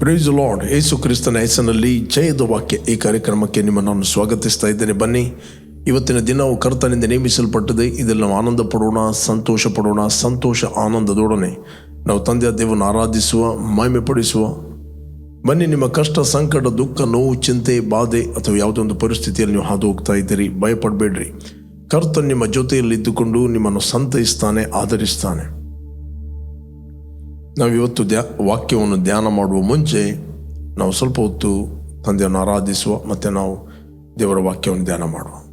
Price lord ಯೇಸು ಕ್ರಿಸ್ತನ ಹೆಸರಿನಲ್ಲಿ ಜಯದ ವಾಕ್ಯ ಈ ಕಾರ್ಯಕ್ರಮಕ್ಕೆ ನಿಮ್ಮನ್ನು ನಾನು ಸ್ವಾಗತಿಸ್ತಾ ಇದ್ದೇನೆ. ಬನ್ನಿ, ಇವತ್ತಿನ ದಿನವು ಕರ್ತನಿಂದ ನೇಮಿಸಲ್ಪಟ್ಟಿದೆ ಇದರಲ್ಲಿ ನಾವು ಆನಂದ ಪಡೋಣ ಸಂತೋಷ ಪಡೋಣ ಸಂತೋಷ ಆನಂದದೊಡನೆ. ನಾವು ತಂದೆಯ ದೇವನ ಆರಾಧಿಸುವ ಮಹಿಮೆ ಪಡಿಸುವ ಬನ್ನಿ, ನಿಮ್ಮ ಕಷ್ಟ, ಸಂಕಟ, ದುಃಖ, ನೋವು, ಚಿಂತೆ, ಬಾಧೆ ಅಥವಾ ಯಾವುದೋ ಒಂದು ಪರಿಸ್ಥಿತಿಯಲ್ಲಿ ನೀವು ಹಾದು ಹೋಗ್ತಾ ಇದ್ದೀರಿ. ಭಯಪಡಬೇಡ್ರಿ. ಕರ್ತನ್ ನಿಮ್ಮ ಜೊತೆಯಲ್ಲಿ ಇದ್ದುಕೊಂಡು ನಿಮ್ಮನ್ನು ಸಂತೈಸ್ತಾನೆ, ಆಧರಿಸ್ತಾನೆ. ನಾವು ಇವತ್ತು ದ್ಯಾ, ವಾಕ್ಯವನ್ನು ಧ್ಯಾನ ಮಾಡುವ ಮುಂಚೆ ನಾವು ಸ್ವಲ್ಪ ಹೊತ್ತು ತಂದೆಯನ್ನು ಆರಾಧಿಸುವ, ಮತ್ತು ನಾವು ದೇವರ ವಾಕ್ಯವನ್ನು ಧ್ಯಾನ ಮಾಡುವ.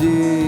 ನಾ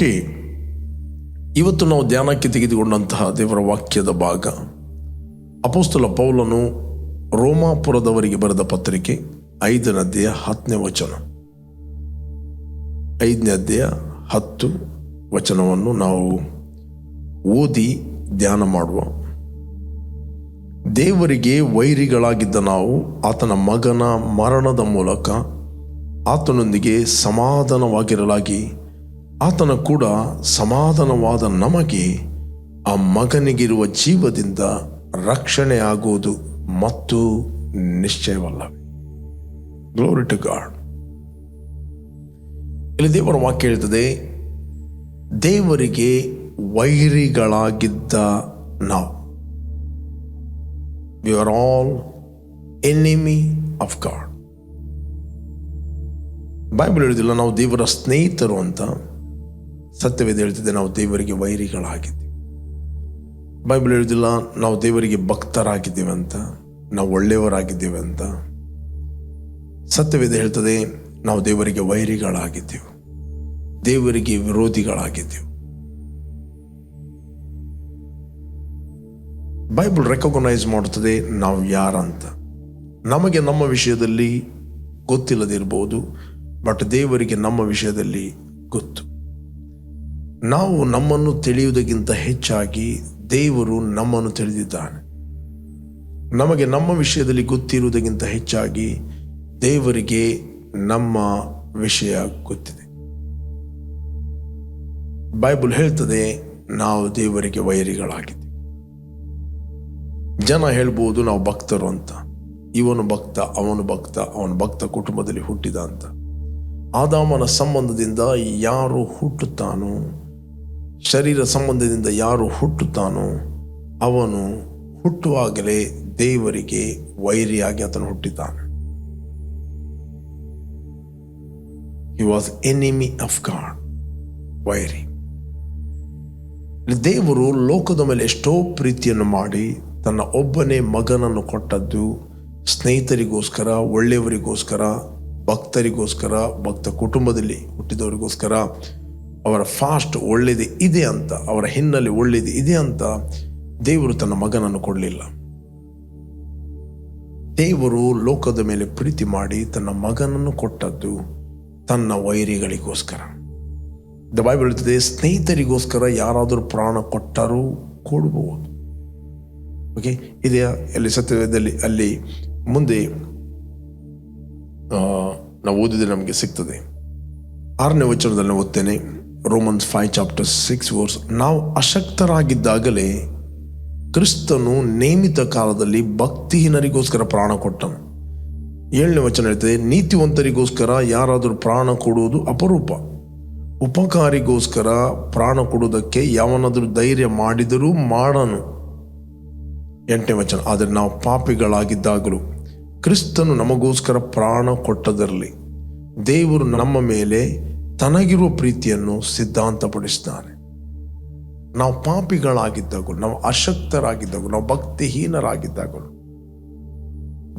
ಓಕೆ. ಇವತ್ತು ನಾವು ಧ್ಯಾನಕ್ಕೆ ತೆಗೆದುಕೊಂಡಂತಹ ದೇವರ ವಾಕ್ಯದ ಭಾಗ. ಅಪೋಸ್ತಲ ಪೌಲನು ರೋಮಾಪುರದವರಿಗೆ ಬರೆದ ಪತ್ರಿಕೆ ಐದನೇ ಅಧ್ಯಾಯ ಹತ್ತನೇ ವಚನ. ಐದನೇ ಅಧ್ಯಾಯ ಹತ್ತು ವಚನವನ್ನು ನಾವು ಓದಿ ಧ್ಯಾನ ಮಾಡುವ. ದೇವರಿಗೆ ವೈರಿಗಳಾಗಿದ್ದ ನಾವು ಆತನ ಮಗನ ಮರಣದ ಮೂಲಕ ಆತನೊಂದಿಗೆ ಸಮಾಧಾನವಾಗಿರಲಾಗಿ ಆತನ ಕೂಡ ಸಮಾಧಾನವಾದ ನಮಗೆ ಆ ಮಗನಿಗಿರುವ ಜೀವದಿಂದ ರಕ್ಷಣೆ ಆಗುವುದು ಮತ್ತು ನಿಶ್ಚಯವಲ್ಲ. ಗ್ಲೋರಿ ಟು ಗಾಡ್ ಇಲ್ಲಿ ದೇವರ ವಾಕ್ಯ ಹೇಳ್ತದೆ, ದೇವರಿಗೆ ವೈರಿಗಳಾಗಿದ್ದ ನಾವು. We are all enemy of God Bible ಹೇಳುದಿಲ್ಲ ನಾವು ದೇವರ ಸ್ನೇಹಿತರು ಅಂತ. ಸತ್ಯವೇದ ಹೇಳ್ತಿದ್ದೆ ನಾವು ದೇವರಿಗೆ ವೈರಿಗಳಾಗಿದ್ದೀವಿ. ಬೈಬಲ್ ಹೇಳುದಿಲ್ಲ, ನಾವು ದೇವರಿಗೆ ಭಕ್ತರಾಗಿದ್ದೇವೆ ಅಂತ, ನಾವು ಒಳ್ಳೆಯವರಾಗಿದ್ದೇವೆ ಅಂತ. ಸತ್ಯವೇದ ಹೇಳ್ತದೆ, ನಾವು ದೇವರಿಗೆ ವೈರಿಗಳಾಗಿದ್ದೆವು. ದೇವರಿಗೆ ವಿರೋಧಿಗಳಾಗಿದ್ದೆವು. ಬೈಬಲ್ ರೆಕಗ್ನೈಸ್ ಮಾಡುತ್ತದೆ, ನಾವು ಯಾರಂತ. ನಮಗೆ ನಮ್ಮ ವಿಷಯದಲ್ಲಿ ಗೊತ್ತಿಲ್ಲದಿರ್ಬೋದು, ಬಟ್ ದೇವರಿಗೆ ನಮ್ಮ ವಿಷಯದಲ್ಲಿ ಗೊತ್ತು. ನಾವು ನಮ್ಮನ್ನು ತಿಳಿಯುವುದಕ್ಕಿಂತ ಹೆಚ್ಚಾಗಿ ದೇವರು ನಮ್ಮನ್ನು ತಿಳಿದಿದ್ದಾನೆ. ನಮಗೆ ನಮ್ಮ ವಿಷಯದಲ್ಲಿ ಗೊತ್ತಿರುವುದಕ್ಕಿಂತ ಹೆಚ್ಚಾಗಿ ದೇವರಿಗೆ ನಮ್ಮ ವಿಷಯ ಗೊತ್ತಿದೆ. ಬೈಬಲ್ ಹೇಳ್ತದೆ, ನಾವು ದೇವರಿಗೆ ವೈರಿಗಳಾಗಿದ್ದೀವಿ. ಜನ ಹೇಳ್ಬೋದು, ನಾವು ಭಕ್ತರು ಅಂತ. ಇವನು ಭಕ್ತ, ಅವನು ಭಕ್ತ ಅವನು ಭಕ್ತ ಕುಟುಂಬದಲ್ಲಿ ಹುಟ್ಟಿದ ಅಂತ. ಆದಾಮನ ಸಂಬಂಧದಿಂದ ಯಾರು ಹುಟ್ಟುತ್ತಾನೋ ಶರೀರ ಸಂಬಂಧದಿಂದ ಯಾರು ಹುಟ್ಟುತ್ತಾನೋ ಅವನು ಹುಟ್ಟುವಾಗಲೇ ದೇವರಿಗೆ ವೈರಿಯಾಗಿ ಆತನು ಹುಟ್ಟಿದ್ದಾನೆ. He was enemy of God ವೈರಿ. ದೇವರು ಲೋಕದ ಮೇಲೆ ಎಷ್ಟೋ ಪ್ರೀತಿಯನ್ನು ಮಾಡಿ ತನ್ನ ಒಬ್ಬನೇ ಮಗನನ್ನು ಕೊಟ್ಟದ್ದು ಸ್ನೇಹಿತರಿಗೋಸ್ಕರ, ಒಳ್ಳೆಯವರಿಗೋಸ್ಕರ, ಭಕ್ತರಿಗೋಸ್ಕರ, ಭಕ್ತ ಕುಟುಂಬದಲ್ಲಿ ಹುಟ್ಟಿದವರಿಗೋಸ್ಕರ. ಅವರ ಫಾಸ್ಟ್ ಒಳ್ಳೇದು ಇದೆ ಅಂತ, ಅವರ ಹಿನ್ನೆಲೆ ಒಳ್ಳೇದು ಇದೆ ಅಂತ ದೇವರು ತನ್ನ ಮಗನನ್ನು ಕೊಡಲಿಲ್ಲ. ದೇವರು ಲೋಕದ ಮೇಲೆ ಪ್ರೀತಿ ಮಾಡಿ ತನ್ನ ಮಗನನ್ನು ಕೊಟ್ಟದ್ದು ತನ್ನ ವೈರಿಗಳಿಗೋಸ್ಕರ. ದ ಬೈಬಲ್ ಸ್ನೇಹಿತರಿಗೋಸ್ಕರ ಯಾರಾದರೂ ಪ್ರಾಣ ಕೊಟ್ಟರೂ ಕೊಡಬಹುದು ಓಕೆ ಇದೆಯಾ ಅಲ್ಲಿ ಸತ್ಯವೇದದಲ್ಲಿ, ಅಲ್ಲಿ ಮುಂದೆ ನಾವು ಓದಿದ್ರೆ ನಮಗೆ ಸಿಗ್ತದೆ. ಆರನೇ ವಚನದಲ್ಲಿ ಓದ್ತೇನೆ. Romans five chapter six verse ನಾವು ಅಶಕ್ತರಾಗಿದ್ದಾಗಲೇ ಕ್ರಿಸ್ತನು ನೇಮಿತ ಕಾಲದಲ್ಲಿ ಭಕ್ತಿಹೀನರಿಗೋಸ್ಕರ ಪ್ರಾಣ ಕೊಟ್ಟನು. ಏಳನೇ ವಚನ ಹೇಳ್ತದೆ, ನೀತಿವಂತರಿಗೋಸ್ಕರ ಯಾರಾದರೂ ಪ್ರಾಣ ಕೊಡುವುದು ಅಪರೂಪ. ಉಪಕಾರಿಗೋಸ್ಕರ ಪ್ರಾಣ ಕೊಡುವುದಕ್ಕೆ ಯಾವನಾದರೂ ಧೈರ್ಯ ಮಾಡಿದರೂ ಮಾಡನು. ಎಂಟನೇ ವಚನ, ಆದರೆ ನಾವು ಪಾಪಿಗಳಾಗಿದ್ದಾಗಲೂ ಕ್ರಿಸ್ತನು ನಮಗೋಸ್ಕರ ಪ್ರಾಣ ಕೊಟ್ಟದರಲ್ಲಿ ದೇವರು ನಮ್ಮ ಮೇಲೆ ತನಗಿರುವ ಪ್ರೀತಿಯನ್ನು ಸಿದ್ಧಾಂತಪಡಿಸ್ತಾನೆ. ನಾವು ಪಾಪಿಗಳಾಗಿದ್ದಾಗಲೂ ನಾವು ಅಶಕ್ತರಾಗಿದ್ದಾಗಲೂ ನಾವು ಭಕ್ತಿಹೀನರಾಗಿದ್ದಾಗಲೂ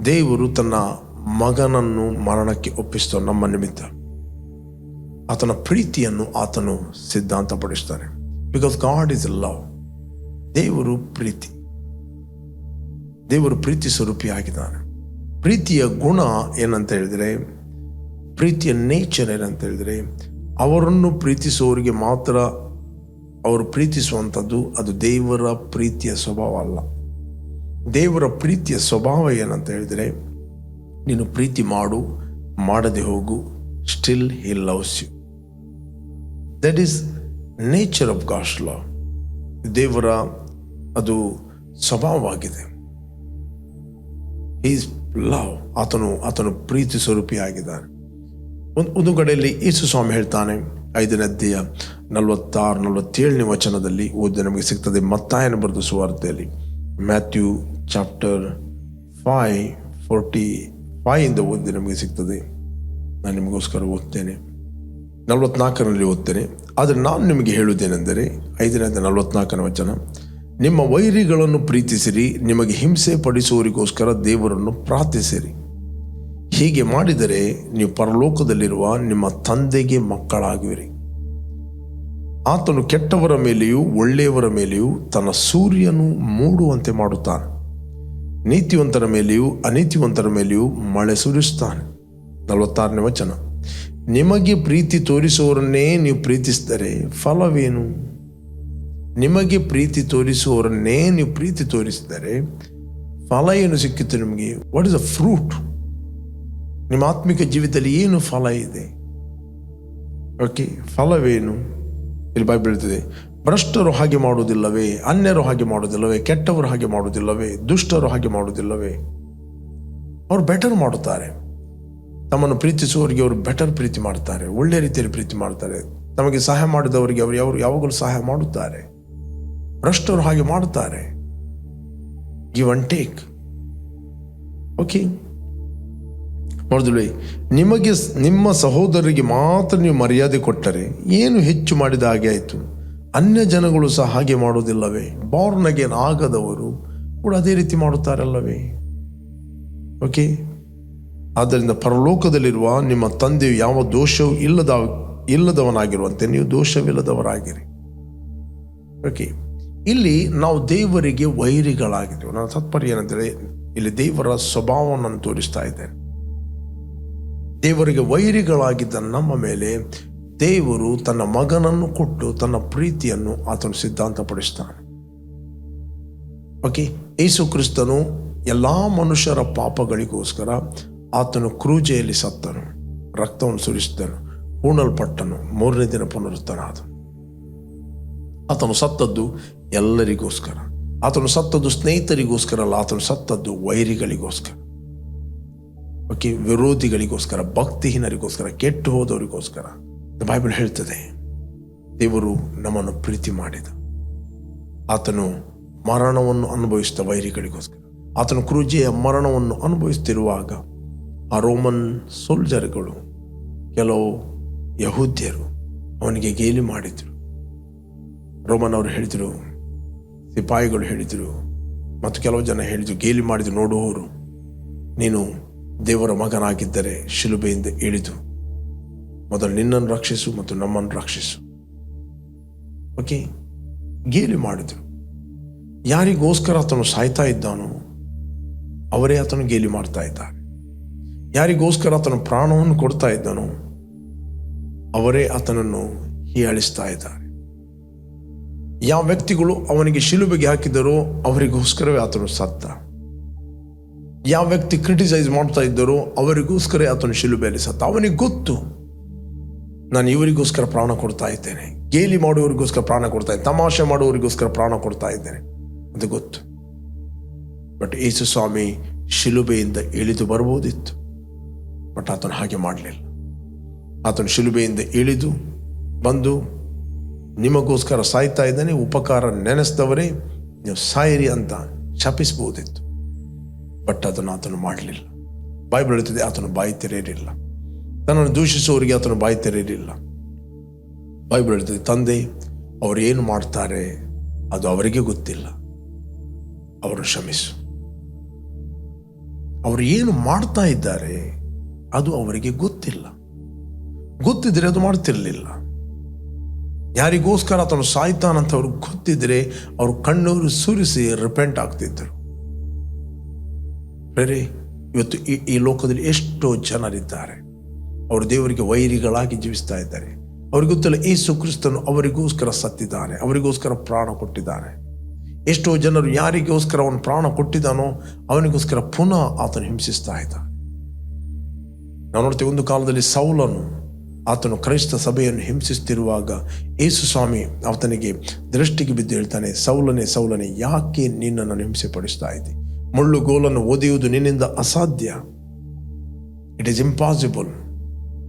ದೇವರು ತನ್ನ ಮಗನನ್ನು ಮರಣಕ್ಕೆ ಒಪ್ಪಿಸ್ತಾನೆ ನಮ್ಮ ನಿಮಿತ್ತ. ಆತನ ಪ್ರೀತಿಯನ್ನು ಆತನು ಸಿದ್ಧಾಂತಪಡಿಸ್ತಾನೆ. ಬಿಕಾಸ್ ಗಾಡ್ ಇಸ್ ಲವ್ ದೇವರು ಪ್ರೀತಿ. ದೇವರು ಪ್ರೀತಿ ಸ್ವರೂಪಿಯಾಗಿದ್ದಾನೆ. ಪ್ರೀತಿಯ ಗುಣ ಏನಂತ ಹೇಳಿದರೆ, ಪ್ರೀತಿಯ ನೇಚರ್ ಏನಂತ ಹೇಳಿದರೆ ಅವರನ್ನು ಪ್ರೀತಿಸುವವರಿಗೆ ಮಾತ್ರ ಅವರು ಪ್ರೀತಿಸುವಂಥದ್ದು, ಅದು ದೇವರ ಪ್ರೀತಿಯ ಸ್ವಭಾವ ಅಲ್ಲ. ದೇವರ ಪ್ರೀತಿಯ ಸ್ವಭಾವ ಏನಂತ ಹೇಳಿದರೆ, ನೀನು ಪ್ರೀತಿ ಮಾಡು, ಮಾಡದೆ ಹೋಗು still he loves you that is nature of God ಲಾ ದೇವರ ಅದು ಸ್ವಭಾವವಾಗಿದೆ. ಈಸ್ ಲವ್ ಆತನು ಆತನು ಪ್ರೀತಿ ಸ್ವರೂಪಿಯಾಗಿದ್ದಾನೆ. ಒಂದು ಒಂದು ಕಡೆಯಲ್ಲಿ ಯೇಸು ಸ್ವಾಮಿ ಹೇಳ್ತಾನೆ, ಐದನೇ ಅಧ್ಯಾಯ ನಲವತ್ತಾರು, ನಲವತ್ತೇಳನೇ ವಚನದಲ್ಲಿ ಓದಿ ನಮಗೆ ಸಿಗ್ತದೆ, ಮತ್ತಾಯನ ಬರೆದು ಸುವಾರ್ತೆಯಲ್ಲಿ. ಮ್ಯಾಥ್ಯೂ ಚಾಪ್ಟರ್ ಫೈ ಫೋರ್ಟಿ ಫೈಯಿಂದ ಓದಿ ನಮಗೆ ಸಿಗ್ತದೆ. ನಾನು ನಿಮಗೋಸ್ಕರ ಓದ್ತೇನೆ. ನಲವತ್ನಾಲ್ಕರಲ್ಲಿ ಓದ್ತೇನೆ. ಆದರೆ ನಾನು ನಿಮಗೆ ಹೇಳುವುದೇನೆಂದರೆ ಐದನೇ ನಲವತ್ನಾಲ್ಕನೇ ವಚನ, ನಿಮ್ಮ ವೈರಿಗಳನ್ನು ಪ್ರೀತಿಸಿರಿ, ನಿಮಗೆ ಹಿಂಸೆ ಪಡಿಸುವವರಿಗೋಸ್ಕರ ದೇವರನ್ನು ಪ್ರಾರ್ಥಿಸಿರಿ. ಹೀಗೆ ಮಾಡಿದರೆ ನೀವು ಪರಲೋಕದಲ್ಲಿರುವ ನಿಮ್ಮ ತಂದೆಗೆ ಮಕ್ಕಳಾಗುವಿರಿ. ಆತನು ಕೆಟ್ಟವರ ಮೇಲೆಯೂ ಒಳ್ಳೆಯವರ ಮೇಲೆಯೂ ತನ್ನ ಸೂರ್ಯನು ಮೂಡುವಂತೆ ಮಾಡುತ್ತಾನೆ. ನೀತಿವಂತರ ಮೇಲೆಯೂ ಅನೀತಿವಂತರ ಮೇಲೆಯೂ ಮಳೆ ಸುರಿಸುತ್ತಾನೆ. ನಲವತ್ತಾರನೇ ವಚನ. ನಿಮಗೆ ಪ್ರೀತಿ ತೋರಿಸುವವರನ್ನೇ ನೀವು ಪ್ರೀತಿಸಿದರೆ ಫಲವೇನು? ನಿಮಗೆ ಪ್ರೀತಿ ತೋರಿಸುವವರನ್ನೇ ನೀವು ಪ್ರೀತಿ ತೋರಿಸಿದರೆ ಫಲ ಏನು ಸಿಕ್ಕಿತ್ತು ನಿಮಗೆ? ವಾಟ್ ಇಸ್ ಅ ಫ್ರೂಟ್ ನಿಮ್ಮ ಆತ್ಮಿಕ ಜೀವಿತದಲ್ಲಿ ಏನು ಫಲ ಇದೆ? ಓಕೆ ಫಲವೇನು? ಇಲ್ಲಿ ಬಾಯಿ ಬೀಳ್ತದೆ ಭ್ರಷ್ಟರು ಹಾಗೆ ಮಾಡುವುದಿಲ್ಲವೇ? ಅನ್ಯರು ಹಾಗೆ ಮಾಡುವುದಿಲ್ಲವೇ? ಕೆಟ್ಟವರು ಹಾಗೆ ಮಾಡುವುದಿಲ್ಲವೇ? ದುಷ್ಟರು ಹಾಗೆ ಮಾಡುವುದಿಲ್ಲವೇ? ಅವರು ಬೆಟರ್ ಮಾಡುತ್ತಾರೆ. ತಮ್ಮನ್ನು ಪ್ರೀತಿಸುವವರಿಗೆ ಅವರು ಬೆಟರ್ ಪ್ರೀತಿ ಮಾಡ್ತಾರೆ ಒಳ್ಳೆ ರೀತಿಯಲ್ಲಿ ಪ್ರೀತಿ ಮಾಡ್ತಾರೆ ತಮಗೆ ಸಹಾಯ ಮಾಡಿದವರಿಗೆ ಅವರು ಯಾವ ಯಾವಾಗಲೂ ಸಹಾಯ ಮಾಡುತ್ತಾರೆ. ಭ್ರಷ್ಟರು ಹಾಗೆ ಮಾಡುತ್ತಾರೆ. ಗಿವ್ ಅಂಡ್ ಟೇಕ್ ಓಕೆ ನೋಡಿದ್ವಿ, ನಿಮಗೆ ನಿಮ್ಮ ಸಹೋದರರಿಗೆ ಮಾತ್ರ ನೀವು ಮರ್ಯಾದೆ ಕೊಟ್ಟರೆ ಏನು ಹೆಚ್ಚು ಮಾಡಿದ ಹಾಗೆ ಆಯಿತು? ಅನ್ಯ ಜನಗಳು ಸಹ ಹಾಗೆ ಮಾಡುವುದಿಲ್ಲವೇ? ಬಾರ್ನ್ ಅಗೇನ್ ಆಗದವರು ಕೂಡ ಅದೇ ರೀತಿ ಮಾಡುತ್ತಾರಲ್ಲವೇ? ಓಕೆ ಆದ್ದರಿಂದ ಪರಲೋಕದಲ್ಲಿರುವ ನಿಮ್ಮ ತಂದೆಯು ಯಾವ ದೋಷವೂ ಇಲ್ಲದ, ಇಲ್ಲದವನಾಗಿರುವಂತೆ ನೀವು ದೋಷವಿಲ್ಲದವರಾಗಿರಿ. ಓಕೆ ಇಲ್ಲಿ ನಾವು ದೇವರಿಗೆ ವೈರಿಗಳಾಗಿದ್ದೇವೆ. ನನ್ನ ತಾತ್ಪರ್ಯ ಏನಂದರೆ, ಇಲ್ಲಿ ದೇವರ ಸ್ವಭಾವವನ್ನು ತೋರಿಸ್ತಾ ಇದ್ದೇನೆ. ದೇವರಿಗೆ ವೈರಿಗಳಾಗಿದ್ದ ನಮ್ಮ ಮೇಲೆ ದೇವರು ತನ್ನ ಮಗನನ್ನು ಕೊಟ್ಟು ತನ್ನ ಪ್ರೀತಿಯನ್ನು ಆತನು ಸಿದ್ಧಾಂತಪಡಿಸ್ತಾನೆ ಓಕೆ ಯೇಸು ಕ್ರಿಸ್ತನು ಎಲ್ಲ ಮನುಷ್ಯರ ಪಾಪಗಳಿಗೋಸ್ಕರ ಆತನು ಕ್ರೂಜೆಯಲ್ಲಿ ಸತ್ತನು, ರಕ್ತವನ್ನು ಸುರಿಸಿದನು, ಹೂಣಲ್ಪಟ್ಟನು, ಮೂರನೇ ದಿನ ಪುನರುತ್ಥಾನ ಆದನು ಆತನು ಸತ್ತದ್ದು ಎಲ್ಲರಿಗೋಸ್ಕರ, ಆತನು ಸತ್ತದ್ದು ಸ್ನೇಹಿತರಿಗೋಸ್ಕರ ಅಲ್ಲ ಆತನು ಸತ್ತದ್ದು ವೈರಿಗಳಿಗೋಸ್ಕರ. ಓಕೆ, ವಿರೋಧಿಗಳಿಗೋಸ್ಕರ, ಭಕ್ತಿಹೀನರಿಗೋಸ್ಕರ ಕೆಟ್ಟು ಹೋದವರಿಗೋಸ್ಕರ ಬೈಬಲ್ ಹೇಳ್ತದೆ, ದೇವರು ನಮ್ಮನ್ನು ಪ್ರೀತಿ ಮಾಡಿದ. ಆತನು ಮರಣವನ್ನು ಅನುಭವಿಸಿದ ವೈರಿಗಳಿಗೋಸ್ಕರ. ಆತನು ಕ್ರೂಜೆಯ ಮರಣವನ್ನು ಅನುಭವಿಸುತ್ತಿರುವಾಗ, ಆ ರೋಮನ್ ಸೋಲ್ಜರ್ಗಳು, ಕೆಲವು ಯಹೂದ್ಯರು ಅವನಿಗೆ ಗೇಲಿ ಮಾಡಿದರು. ರೋಮನ್ ಅವರು ಹೇಳಿದರು, ಸಿಪಾಯಿಗಳು ಹೇಳಿದರು, ಮತ್ತು ಕೆಲವು ಜನ ಹೇಳಿದರು, ಗೇಲಿ ಮಾಡಿದ್ರು ನೋಡುವವರು ನೀನು ದೇವರ ಮಗನಾಗಿದ್ದರೆ ಶಿಲುಬೆಯಿಂದ ಇಳಿದು ಮೊದಲು ನಿನ್ನನ್ನು ರಕ್ಷಿಸು ಮತ್ತು ನಮ್ಮನ್ನು ರಕ್ಷಿಸು. ಓಕೆ, ಗೇಲಿ ಮಾಡಿದರು. ಯಾರಿಗೋಸ್ಕರ ಆತನು ಸಾಯ್ತಾ ಇದ್ದಾನೋ ಅವರೇ ಆತನು ಗೇಲಿ ಮಾಡ್ತಾ ಇದ್ದಾರೆ. ಯಾರಿಗೋಸ್ಕರ ಆತನು ಪ್ರಾಣವನ್ನು ಕೊಡ್ತಾ ಇದ್ದಾನೋ ಅವರೇ ಆತನನ್ನು ಹೀಯಾಳಿಸ್ತಾ ಇದ್ದಾರೆ. ಯಾವ ವ್ಯಕ್ತಿಗಳು ಅವನಿಗೆ ಶಿಲುಬೆಗೆ ಹಾಕಿದರೋ ಅವರಿಗೋಸ್ಕರವೇ ಆತನು ಸತ್ತ. ಯಾವ ವ್ಯಕ್ತಿ ಕ್ರಿಟಿಸೈಸ್ ಮಾಡ್ತಾ ಇದ್ದಾರೋ ಅವರಿಗೋಸ್ಕರ ಆತನ ಶಿಲುಬೆಯಲ್ಲಿ ಸತ್ತ ಅವನಿಗೆ ಗೊತ್ತು, ನಾನು ಇವರಿಗೋಸ್ಕರ ಪ್ರಾಣ ಕೊಡ್ತಾ ಇದ್ದೇನೆ. ಗೇಲಿ ಮಾಡುವವರಿಗೋಸ್ಕರ ಪ್ರಾಣ ಕೊಡ್ತಾ ಇದ್ದೇನೆ. ತಮಾಷೆ ಮಾಡುವವರಿಗೋಸ್ಕರ ಪ್ರಾಣ ಕೊಡ್ತಾ ಇದ್ದೇನೆ ಅದು ಗೊತ್ತು. ಬಟ್ ಯೇಸು ಸ್ವಾಮಿ ಶಿಲುಬೆಯಿಂದ ಇಳಿದು ಬರ್ಬೋದಿತ್ತು ಬಟ್ ಆತನು ಹಾಗೆ ಮಾಡಲಿಲ್ಲ. ಆತನು ಶಿಲುಬೆಯಿಂದ ಇಳಿದು ಬಂದು, ನಿಮಗೋಸ್ಕರ ಸಾಯ್ತಾ ಇದ್ದಾನೆ, ಉಪಕಾರ ನೆನೆಸಿದವರೇ, ನೀವು ಸಾಯಿರಿ ಅಂತ ಶಪಿಸಬಹುದಿತ್ತು. ಬಟ್ ಅದನ್ನು ಆತನು ಮಾಡಲಿಲ್ಲ. ಬೈಬಲ್ ಹೇಳ್ತಿದೆ, ಆತನು ಬಾಯಿ ತೆರೆಯಲಿಲ್ಲ ತನ್ನನ್ನು ದೂಷಿಸುವವರಿಗೆ ಆತನು ಬಾಯಿ ತೆರೆಯಲಿಲ್ಲ ಬೈಬಲ್ ಹೇಳ್ತಿದೆ, ತಂದೆ, ಅವರು ಏನು ಮಾಡ್ತಾರೆ ಅದು ಅವರಿಗೆ ಗೊತ್ತಿಲ್ಲ. ಅವರು ಕ್ಷಮಿಸು. ಅವರು ಏನು ಮಾಡ್ತಾ ಇದ್ದಾರೆ ಅದು ಅವರಿಗೆ ಗೊತ್ತಿಲ್ಲ. ಗೊತ್ತಿದ್ರೆ ಅದು ಮಾಡ್ತಿರ್ಲಿಲ್ಲ. ಯಾರಿಗೋಸ್ಕರ ಆತನು ಸಾಯ್ತಾನಂತ ಅವ್ರಿಗೆ ಗೊತ್ತಿದ್ರೆ ಅವರು ಕಣ್ಣೂರು ಸುರಿಸಿ ರಿಪೆಂಟ್ ಆಗ್ತಿದ್ದರು ಬೇರೆ, ಇವತ್ತು ಈ ಈ ಲೋಕದಲ್ಲಿ ಎಷ್ಟೋ ಜನರಿದ್ದಾರೆ. ಅವರು ದೇವರಿಗೆ ವೈರಿಗಳಾಗಿ ಜೀವಿಸ್ತಾ ಇದ್ದಾರೆ. ಅವ್ರಿಗೆ ಗೊತ್ತಿಲ್ಲ ಸುಕ್ರಿಸ್ತನು ಕ್ರಿಸ್ತನು ಅವರಿಗೋಸ್ಕರ ಸತ್ತಿದ್ದಾನೆ ಅವರಿಗೋಸ್ಕರ ಪ್ರಾಣ ಕೊಟ್ಟಿದ್ದಾನೆ ಎಷ್ಟೋ ಜನರು ಯಾರಿಗೋಸ್ಕರ ಅವನು ಪ್ರಾಣ ಕೊಟ್ಟಿದ್ದಾನೋ, ಅವನಿಗೋಸ್ಕರ ಪುನಃ ಆತನು ಹಿಂಸಿಸ್ತಾ ಇದ್ದಾನೆ. ನಾವು ನೋಡ್ತೀವಿ ಒಂದು ಕಾಲದಲ್ಲಿ ಸೌಲನು ಆತನು ಕ್ರೈಸ್ತ ಸಭೆಯನ್ನು ಹಿಂಸಿಸುತ್ತಿರುವಾಗ ಯೇಸು ಸ್ವಾಮಿ ಆತನಿಗೆ ದೃಷ್ಟಿಗೆ ಬಿದ್ದು ಹೇಳ್ತಾನೆ, ಸೌಲನೆ ಸೌಲನೆ, ಯಾಕೆ ನಿನ್ನನ್ನು ಹಿಂಸೆ ಪಡಿಸ್ತಾ ಇದ್ದಿ? ಮುಳ್ಳು ಓದಿಯುವುದು ನಿನ್ನಿಂದ ಅಸಾಧ್ಯ. ಇಟ್ ಈಸ್ ಇಂಪಾಸಿಬಲ್